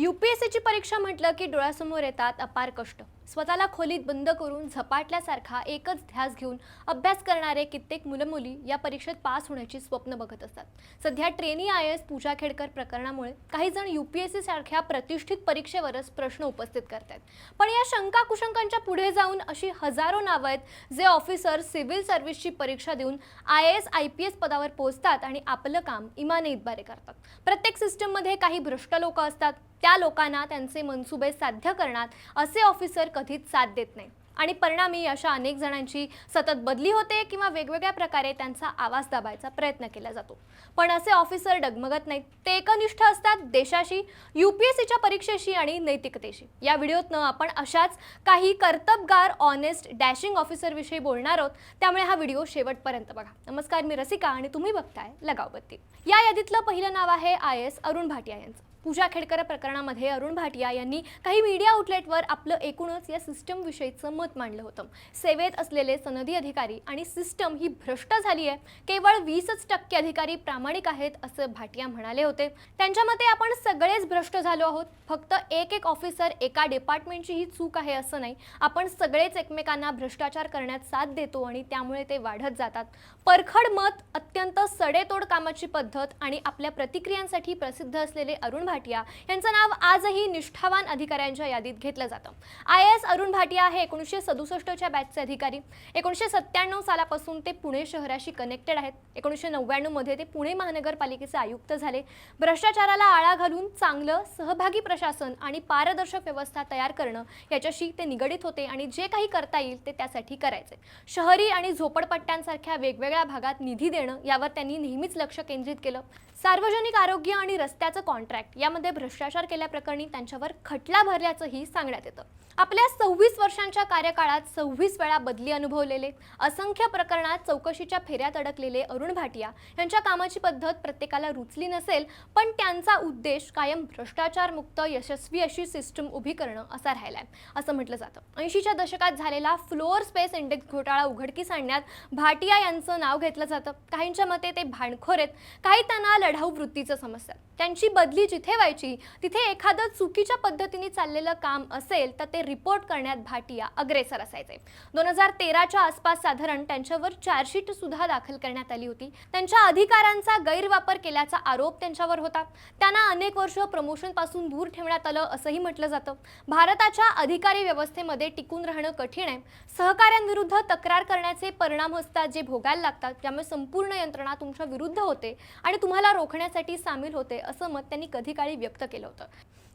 यूपीएससीची परीक्षा म्हटलं की डोळ्यासमोर येतात अपार कष्ट. स्वतःला खोलीत बंद करून झपाटल्यासारखा एकच ध्यास घेऊन अभ्यास करणारे कित्येक मुलं मुली या परीक्षेत पास होण्याची स्वप्न बघत असतात. सध्या trainee I S Pooja Khedkar प्रकरणामुळे काही जण यूपीएससी सारख्या प्रतिष्ठित परीक्षेवरच प्रश्न उपस्थित करतात पण या शंका कुशंकांच्या पुढे जाऊन अशी हजारो नावं आहेत जे ऑफिसर सिव्हिल सर्व्हिसची परीक्षा देऊन I S I P S पदावर पोहोचतात आणि आपलं काम इमाने इतबारे करतात. प्रत्येक सिस्टममध्ये काही भ्रष्ट लोक असतात त्या लोकांना त्यांचे मनसुबे साध्य करण्यात असे ऑफिसर कधीच साथ देत नाही आणि परिणामी अशा अनेक जणांची सतत बदली होते किंवा वेगवेगळ्या प्रकारे त्यांचा आवाज दाबायचा प्रयत्न केला जातो. पण असे ऑफिसर डगमगत नाहीत. ते एकनिष्ठ असतात देशाशी यू पी एस सीच्या परीक्षेशी आणि नैतिकतेशी. या व्हिडिओतनं आपण अशाच काही कर्तबगार ऑनेस्ट डॅशिंग ऑफिसरविषयी बोलणार आहोत. त्यामुळे हा व्हिडिओ शेवटपर्यंत बघा. नमस्कार मी रसिका आणि तुम्ही बघताय लगावबत्ती. या यादीतलं पहिलं नाव आहे आय एस अरुण भाटिया यांचं. पूजा खेडकर प्रकरणामध्ये अरुण भाटिया यांनी काही मीडिया आउटलेटवर आपलं एकूणच या सिस्टमविषयीचं मत मांडलं होतं. सेवेत असलेले सनदी अधिकारी आणि सिस्टम ही भ्रष्ट झाली आहे. केवळ वीसच टक्के अधिकारी प्रामाणिक आहेत असं भाटिया म्हणाले होते. त्यांच्या मते आपण सगळेच भ्रष्ट झालो आहोत. फक्त एक एक ऑफिसर एका डिपार्टमेंटची ही चूक आहे असं नाही. आपण सगळेच एकमेकांना भ्रष्टाचार करण्यात साथ देतो आणि त्यामुळे ते वाढत जातात. परखड मत अत्यंत सडेतोड कामाची पद्धत आणि आपल्या प्रतिक्रियांसाठी प्रसिद्ध असलेले अरुण भाटिया यांचं नाव आजही निष्ठावान अधिकाऱ्यांच्या यादीत घेतलं जातं. आय एस अरुण भाटिया हे एकोणीसशे सदुसष्टच्या बॅचचे अधिकारी. एकोणीसशे सत्त्याण्णव सालापासून ते पुणे शहराशी कनेक्टेड आहेत. एकोणीसशे नव्याण्णवमध्ये ते पुणे महानगरपालिकेचे आयुक्त झाले. भ्रष्टाचाराला आळा घालून चांगलं सहभागी प्रशासन आणि पारदर्शक व्यवस्था तयार करणं याच्याशी ते निगडीत होते आणि जे काही करता येईल ते त्यासाठी करायचे. शहरी आणि झोपडपट्ट्यांसारख्या वेगवेगळ्या भागात निधी देणं यावर त्यांनी नेहमीच लक्ष केंद्रित केलं. सार्वजनिक आरोग्य आणि रस्त्याचं कॉन्ट्रॅक्ट यामध्ये भ्रष्टाचार केल्याप्रकरणी त्यांच्यावर खटला भरल्याचंही सांगण्यात येतं. आपल्या सव्वीस वर्षांच्या कार्यकाळात सव्वीस वेळा बदली अनुभवलेले असंख्य प्रकरणात चौकशीच्या फेऱ्यात अडकलेले अरुण भाटिया यांच्या कामाची पद्धत प्रत्येकाला रुचली नसेल पण त्यांचा उद्देश कायम भ्रष्टाचारमुक्त यशस्वी अशी सिस्टम उभी करणं असा राहिलाय. असं म्हटलं जातं. ऐंशीच्या दशकात झालेला फ्लोअर स्पेस इंडेक्स घोटाळा उघडकीस आणण्यात भाटिया यांचं नाव घेतलं जातं. काहींच्या मते ते भांडखोर आहेत. काही त्यांना लढाऊ वृत्तीचं समजतात त्यांची बदली जिथे ठेवायची. तिथे एखादं चुकीच्या पद्धतीने चाललेलं काम असेल तर ते रिपोर्ट करण्यात भाटिया अग्रेसर असायचे. दोन हजार तेराच्या आसपास साधारण त्यांच्यावर चार्जशीट सुद्धा दाखल करण्यात आली होती. त्यांच्या अधिकारांचा गैरवापर केल्याचा आरोप त्यांच्यावर होता. त्यांना अनेक वर्ष प्रमोशनपासून दूर ठेवण्यात आलं असंही म्हटलं जातं. भारताच्या अधिकारी व्यवस्थेमध्ये टिकून राहणं कठीण आहे. सहकाऱ्यांविरुद्ध तक्रार करण्याचे परिणाम असतात जे भोगायला लागतात. त्यामुळे संपूर्ण यंत्रणा तुमच्या विरुद्ध होते आणि तुम्हाला रोखण्यासाठी सामील होते असं मत त्यांनी कधी काळी व्यक्त केलं होतं.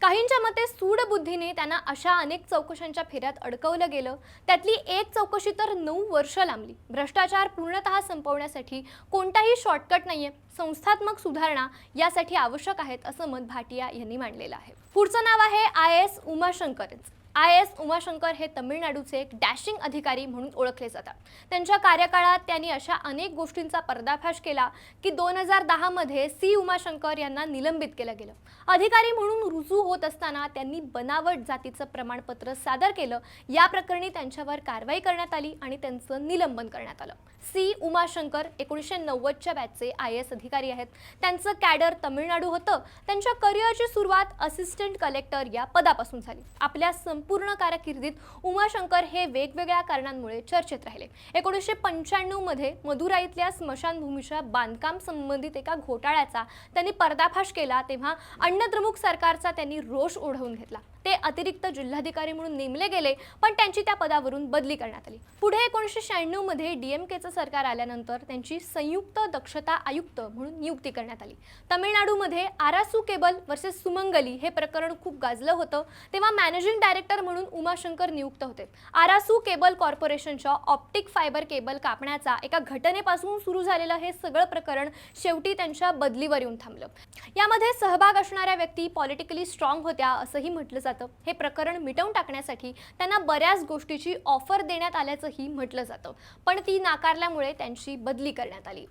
काहींच्या मते सूडबुद्धीने त्यांना अशा अनेक चौकशांच्या फेऱ्यात अडकवलं गेलं. त्यातली एक चौकशी तर नऊ वर्ष लांबली. भ्रष्टाचार पूर्णतः संपवण्यासाठी कोणताही शॉर्टकट नाहीये. संस्थात्मक सुधारणा यासाठी आवश्यक आहेत असं मत भाटिया यांनी मांडलेलं आहे. पुढचं नाव आहे I S Umashankar I S Umashankar हे तमिळनाडूचे एक डॅशिंग अधिकारी म्हणून ओळखले जातात. त्यांच्या कार्यकाळात त्यांनी अशा अनेक गोष्टींचा पर्दाफाश केला की दोन हजार दहामध्ये सी उमाशंकर यांना निलंबित केलं गेलं. अधिकारी म्हणून रुजू होत असताना त्यांनी बनावट जातीचं प्रमाणपत्र सादर केलं. या प्रकरणी त्यांच्यावर कारवाई करण्यात आली आणि त्यांचं निलंबन करण्यात आलं. सी उमाशंकर एकोणीसशे नव्वदच्या बॅचचे आय एस अधिकारी आहेत. त्यांचं कॅडर तमिळनाडू होतं. त्यांच्या करिअरची सुरुवात असिस्टंट कलेक्टर या पदापासून झाली. आपल्या संपूर्ण कारकिर्दीत उमाशंकर हे वेगवेगळ्या कारणांमुळे चर्चेत राहिले. एकोणीसशे पंच्याण्णवमध्ये मदुराईतल्या स्मशानभूमीच्या बांधकाम संबंधित एका घोटाळ्याचा त्यांनी पर्दाफाश केला तेव्हा अण्णद्रमुक सरकारचा त्यांनी रोष ओढवून घेतला. ते अतिरिक्त जिल्हाधिकारी म्हणून नेमले गेले पण त्यांची त्या पदावरून बदली करण्यात आली. पुढे एकोणीसशे शहाण्णवमध्ये केचं सरकार आल्यानंतर त्यांची संयुक्त दक्षता आयुक्त म्हणून नियुक्ती करण्यात आली. तमिळनाडूमध्ये आरासू केबल वर्सेस सुमंगली हे प्रकरण खूप गाजलं होतं तेव्हा मॅनेजिंग डायरेक्टर म्हणून उमाशंकर नियुक्त होते. आरासू केबल कॉर्पोरेशनच्या ऑप्टिक फायबर केबल कापण्याचा एका घटनेपासून सुरू झालेलं हे सगळं प्रकरण शेवटी त्यांच्या बदलीवर येऊन थांबलं. यामध्ये सहभाग असणाऱ्या व्यक्ती पॉलिटिकली स्ट्रॉंग होत्या असंही म्हटलं जातं. हे प्रकरण मिटवून टाकण्यासाठी त्यांना बऱ्याच गोष्टीची ऑफर देण्यात आल्याचंही म्हटलं जातं. पण ती नाकारल्यामुळे त्यांची बदली करण्यात आली.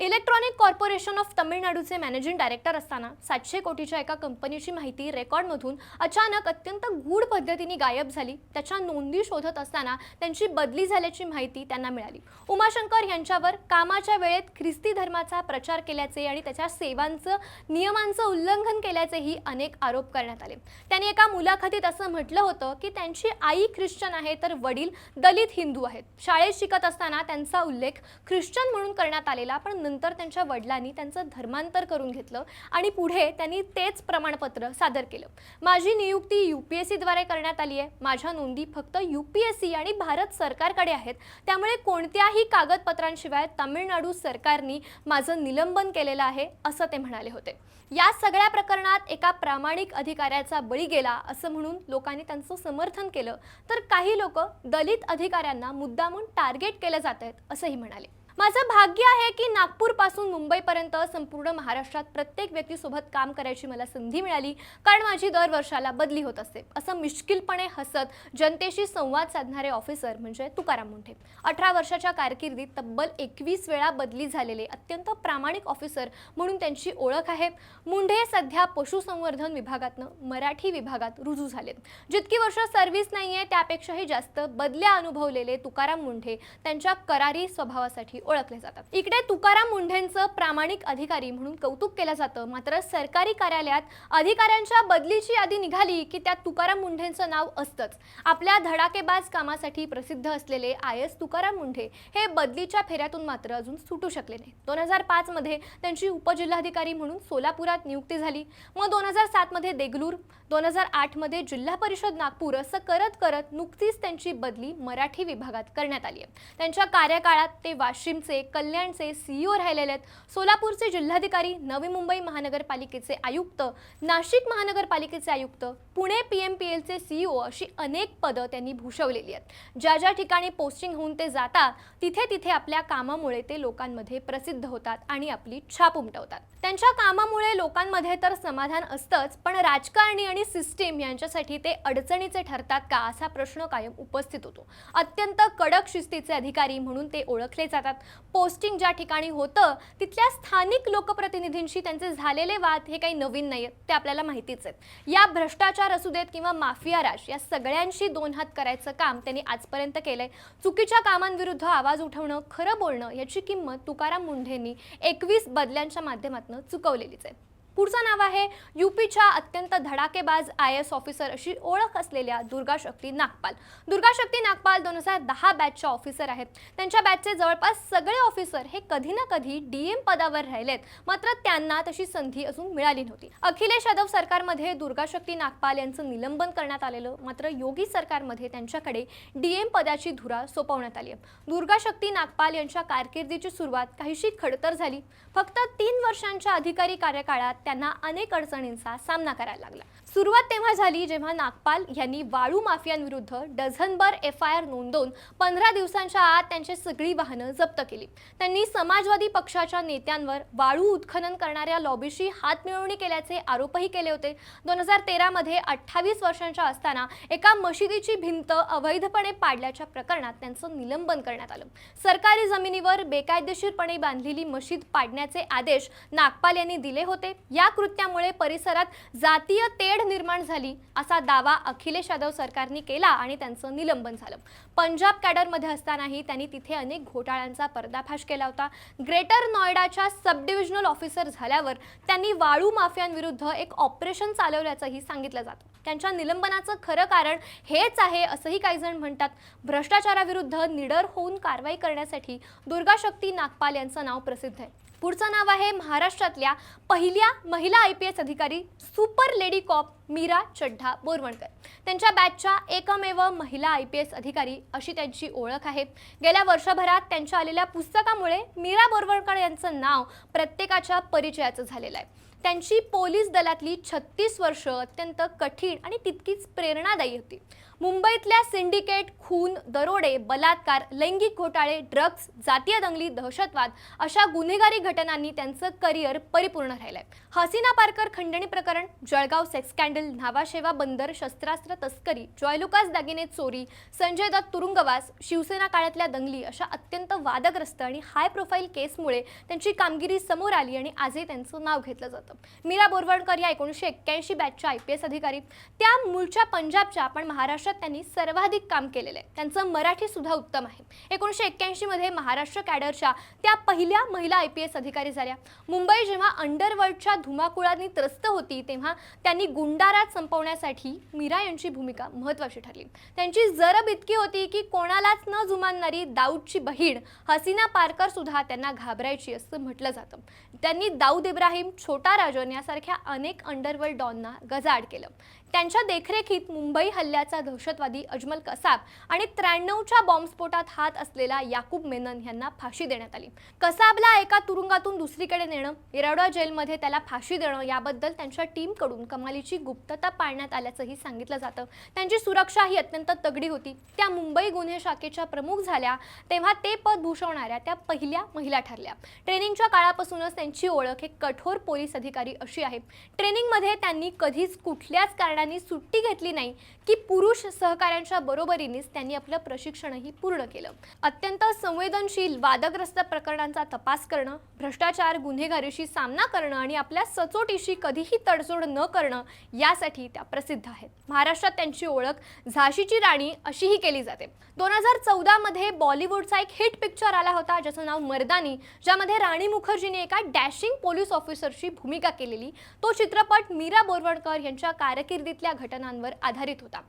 इलेक्ट्रॉनिक कॉर्पोरेशन ऑफ तमिळनाडूचे मॅनेजिंग डायरेक्टर असताना सातशे कोटीच्या एका कंपनीची माहिती रेकॉर्डमधून अचानक अत्यंत गूढ पद्धतीने गायब झाली. त्याच्या नोंदी शोधत असताना त्यांची बदली झाल्याची माहिती त्यांना मिळाली. उमाशंकर यांच्यावर कामाच्या वेळेत ख्रिस्ती धर्माचा प्रचार केल्याचे आणि त्याच्या सेवांचं नियमांचं उल्लंघन केल्याचेही अनेक आरोप करण्यात आले. त्यांनी एका मुलाखतीत असं म्हटलं होतं की त्यांची आई ख्रिश्चन आहे तर वडील दलित हिंदू आहेत. शाळेत शिकत असताना त्यांचा उल्लेख ख्रिश्चन म्हणून करण्यात आलेला पण नंतर त्यांच्या वडिलांनी त्यांचं धर्मांतर करून घेतलं आणि पुढे त्यांनी तेच प्रमाणपत्र सादर केलं. माझी नियुक्ती युपीएससीद्वारे करण्यात आली आहे. माझ्या नोंदी फक्त युपीएससी आणि भारत सरकारकडे आहेत. त्यामुळे कोणत्याही कागदपत्रांशिवाय तामिळनाडू सरकारने माझं निलंबन केलेलं आहे असं ते म्हणाले होते. या सगळ्या प्रकरणात एका प्रामाणिक अधिकाऱ्याचा बळी गेला असं म्हणून लोकांनी त्यांचं समर्थन केलं. तर काही लोक दलित अधिकाऱ्यांना मुद्दामून टार्गेट केलं जात आहेत असंही म्हणाले. माझं भाग्य आहे की नागपूरपासून मुंबईपर्यंत संपूर्ण महाराष्ट्रात प्रत्येक व्यक्तीसोबत काम करायची मला संधी मिळाली कारण माझी दर वर्षाला बदली होत असते. असं मिश्किलपणे हसत जनतेशी संवाद साधणारे ऑफिसर म्हणजे तुकाराम मुंढे. अठरा वर्षाच्या कारकिर्दीत तब्बल एकवीस वेळा बदली झालेले अत्यंत प्रामाणिक ऑफिसर म्हणून त्यांची ओळख आहे. मुंढे सध्या पशुसंवर्धन विभागातनं मराठी विभागात रुजू झालेत. जितकी वर्ष सर्व्हिस नाहीये त्यापेक्षाही जास्त बदल्या अनुभवलेले तुकाराम मुंढे त्यांच्या करारी स्वभावासाठी ओळखले जातात. इकडे तुकाराम मुंढेंचं प्रामाणिक अधिकारी म्हणून कौतुक केलं जातं. मात्र सरकारी कार्यालयात अधिकाऱ्यांच्या बदलीची यादी निघाली की त्यात तुकाराम मुंढेंचं नाव असतंच. आपल्या धडाकेबाज कामासाठी प्रसिद्ध असलेले आय. एस. तुकाराम मुंढे हे बदलीच्या फेऱ्यातून मात्र अजून सुटू शकले नाही दोन हजार पाचमध्ये त्यांची उपजिल्हाधिकारी म्हणून सोलापुरात नियुक्ती झाली. मग दोन हजार सातमध्ये देगलूर दोन हजार आठमध्ये जिल्हा परिषद नागपूर असं करत करत नुकतीच त्यांची बदली मराठी विभागात करण्यात आली आहे. त्यांच्या कार्यकाळात ते वाशिमचे कल्याणचे सीईओ राहिलेले आहेत. सोलापूरचे जिल्हाधिकारी नवी मुंबई महानगरपालिकेचे आयुक्त नाशिक महानगरपालिकेचे आयुक्त पुणे पी एम पी एलचे सीईओ अशी अनेक पदं त्यांनी भूषवलेली आहेत. ज्या ज्या ठिकाणी पोस्टिंग होऊन ते जातात तिथे तिथे आपल्या कामामुळे ते लोकांमध्ये प्रसिद्ध होतात आणि आपली छाप उमटवतात. त्यांच्या कामामुळे लोकांमध्ये तर समाधान असतंच पण राजकारणी आणि सिस्टीम यांच्यासाठी ते अडचणीचे ठरतात का असा प्रश्न कायम उपस्थित होतो. अत्यंत कडक शिस्तीचे अधिकारी म्हणून ते ओळखले जातात. पोस्टिंग ज्या ठिकाणी होतं तिथल्या स्थानिक लोकप्रतिनिधींशी त्यांचे झालेले वाद हे काही नवीन नाही आहेत ते आपल्याला माहितीच आहेत. या भ्रष्टाचार असू देत किंवा माफिया राज या सगळ्यांशी दोन हात करायचं काम त्यांनी आजपर्यंत केलंय. चुकीच्या कामांविरुद्ध आवाज उठवणं खरं बोलणं याची किंमत तुकाराम मुंढेंनी एकवीस बदल्यांच्या माध्यमातून चुकवलेलीच आहे. पुढचं नाव आहे युपीच्या अत्यंत धडाकेबाज आय एस ऑफिसर अशी ओळख असलेल्या दुर्गा शक्ती नागपाल. दुर्गा शक्ती नागपाल दोन हजार दहा बॅचच्या ऑफिसर आहेत. त्यांच्या बॅचचे जवळपास सगळे ऑफिसर हे कधी ना कधी डीएम पदावर राहिलेत. मात्र त्यांना तशी संधी अजून मिळाली नव्हती. अखिलेश यादव सरकारमध्ये दुर्गा शक्ती नागपाल यांचं निलंबन करण्यात आलेलं मात्र योगी सरकारमध्ये त्यांच्याकडे डीएम पदाची धुरा सोपवण्यात आली आहे. दुर्गा शक्ती नागपाल यांच्या कारकिर्दीची सुरुवात काहीशी खडतर झाली. फक्त तीन वर्षांच्या अधिकारी कार्यकाळात त्यांना अनेक अडचणींचा सामना करायला लागला. सुरुवात तेव्हा झाली जेव्हा नागपाल यांनी वाळू माफियांविरुद्ध डझनभर एफ आय आर नोंदवून पंधरा दिवसांच्या आत त्यांची सगळी वाहनं जप्त केली. त्यांनी समाजवादी पक्षाच्या नेत्यांवर वाळू उत्खनन करणाऱ्या लॉबीशी हात मिळवणी केल्याचे आरोपही केले होते. दोन हजार तेरामध्ये अठ्ठावीस वर्षांच्या असताना एका मशिदीची भिंत अवैधपणे पाडल्याच्या प्रकरणात त्यांचं निलंबन करण्यात आलं. सरकारी जमिनीवर बेकायदेशीरपणे बांधलेली मशीद पाडण्याचे आदेश नागपाल यांनी दिले होते. या कृत्यामुळे परिसरात जातीय तेढ निर्माण झाली असा दावा अखिलेश यादव सरकारने केला आणि त्यांचं निलंबन झालं. पंजाब कॅडरमध्ये असतानाही त्यांनी तिथे अनेक घोटाळ्यांचा पर्दाफाश केला होता. ग्रेटर नॉयडाच्या सब डिव्हिजनल ऑफिसर झाल्यावर त्यांनी वाळू माफियांविरुद्ध एक ऑपरेशन चालवल्याचंही सांगितलं जातं. त्यांच्या निलंबनाचं खरं कारण हेच आहे असंही काही जण म्हणतात. भ्रष्टाचाराविरुद्ध निडर होऊन कारवाई करण्यासाठी दुर्गाशक्ती नागपाल यांचं नाव प्रसिद्ध आहे. पुढचं नाव आहे महाराष्ट्रातल्या पहिल्या महिला आय पी एस अधिकारी super lady cop Meera Chadha Borwankar. त्यांच्या बॅचच्या एकमेव महिला आय पी एस अधिकारी अशी त्यांची ओळख आहे. गेल्या वर्षभरात त्यांच्या आलेल्या पुस्तकामुळे मीरा बोरवणकर यांचं नाव प्रत्येकाच्या परिचयाचं झालेलं आहे. त्यांची पोलीस दलातली छत्तीस वर्ष अत्यंत कठीण आणि तितकीच प्रेरणादायी होती. मुंबईतल्या सिंडिकेट खून दरोडे बलात्कार लैंगिक घोटाळे ड्रग्ज जातीय दंगली दहशतवाद अशा गुन्हेगारी घटनांनी त्यांचं करिअर परिपूर्ण राहिलंय. हसीना पारकर खंडणी प्रकरण जळगाव सेक्स स्कॅन्डल न्हावाशेवा बंदर शस्त्रास्त्र तस्करी जॉयलुकास दागिने चोरी संजय दत्त तुरुंगवास शिवसेना काळातल्या दंगली अशा अत्यंत वादग्रस्त आणि हाय प्रोफाईल केसमुळे त्यांची कामगिरी समोर आली आणि आजही त्यांचं नाव घेतलं जातं. मीरा बोरवणकर या एकोणीसशे एक्क्याऐंशी बॅचच्या आय पी एस अधिकारी. त्या मूळच्या पंजाबच्या पण महाराष्ट्रात त्यांनी सर्वाधिक काम केलेलं आहे. त्यांचं मराठी सुद्धा उत्तम आहे. एकोणीसशे एक्क्याऐंशीमध्ये महाराष्ट्र कॅडरच्या त्या पहिल्या महिला आय पी एस अधिकारी झाल्या. मुंबई जेव्हा अंडरवर्ल्डच्या धुमाकुळांनी त्रस्त होती तेव्हा त्यांनी गुंडारात संपवण्यासाठी मीरा यांची भूमिका महत्त्वाची ठरली. त्यांची जरब इतकी होती की कोणालाच न जुमानणारी दाऊदची बहीण हसीना पारकर सुद्धा त्यांना घाबरायची असं म्हटलं जातं. त्यांनी दाऊद इब्राहिम छोटा राजन यासारख्या अनेक अंडरवर्ल्ड डॉनना गजाड केलं. त्यांच्या देखरेखीत मुंबई हल्ल्याचा दहशतवादी अजमल कसाब आणि त्र्याण्णवच्या बॉम्बस्फोटात हात असलेला याकूब मेनन यांना फाशी देण्यात आली. कसाबला एका तुरुंगातून दुसरीकडे नेणं येरवडा जेलमध्ये त्याला फाशी देणं याबद्दल त्यांच्या टीमकडून कमालीची गुप्तता पाळण्यात आल्याचंही सांगितलं जातं. त्यांची सुरक्षा ही अत्यंत तगडी होती. त्या मुंबई गुन्हे शाखेच्या प्रमुख झाल्या तेव्हा ते पद भूषवणाऱ्या त्या पहिल्या महिला ठरल्या. ट्रेनिंगच्या काळापासूनच त्यांची ओळख हे कठोर पोलीस अधिकारी अशी आहे. ट्रेनिंगमध्ये त्यांनी कधीच कुठल्याच कारणाने सुट्टी घेतली नाही की पुरुष सहकाऱ्यांच्या बरोबरीनेच त्यांनी आपलं प्रशिक्षणही पूर्ण केलं. अत्यंत संवेदनशील वादग्रस्त प्रकरणांचा तपास करणं भ्रष्टाचार गुन्हेगारीशी सामना करणं आणि आपल्या सचोटीशी कधीही तडजोड न करणं यासाठी त्या प्रसिद्ध आहेत. महाराष्ट्रात त्यांची ओळख झाशीची राणी अशीही केली जाते. दोन हजार चौदामध्ये बॉलिवूडचा एक हिट पिक्चर आला होता ज्याचं नाव मर्दानी ज्यामध्ये राणी मुखर्जीने एका डॅशिंग पोलीस ऑफिसरची भूमिका केलेली. तो चित्रपट मीरा बोरवणकर यांच्या कारकिर्दीतल्या घटनांवर आधारित होता.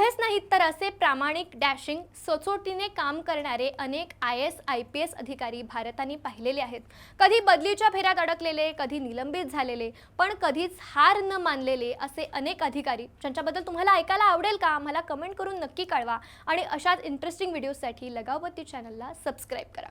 एवढेच नाहीत तर असे प्रामाणिक डॅशिंग सचोटीने काम करणारे अनेक I S I P S अधिकारी भारताने पाहिलेले आहेत. कधी बदलीच्या फेऱ्यात अडकलेले कधी निलंबित झालेले पण कधीच हार न मानलेले असे अनेक अधिकारी. ज्यांच्याबद्दल तुम्हाला ऐकायला आवडेल का? मला कमेंट करून नक्की कळवा आणि अशाच इंटरेस्टिंग व्हिडिओसाठी लगावती चॅनलला सबस्क्राईब करा.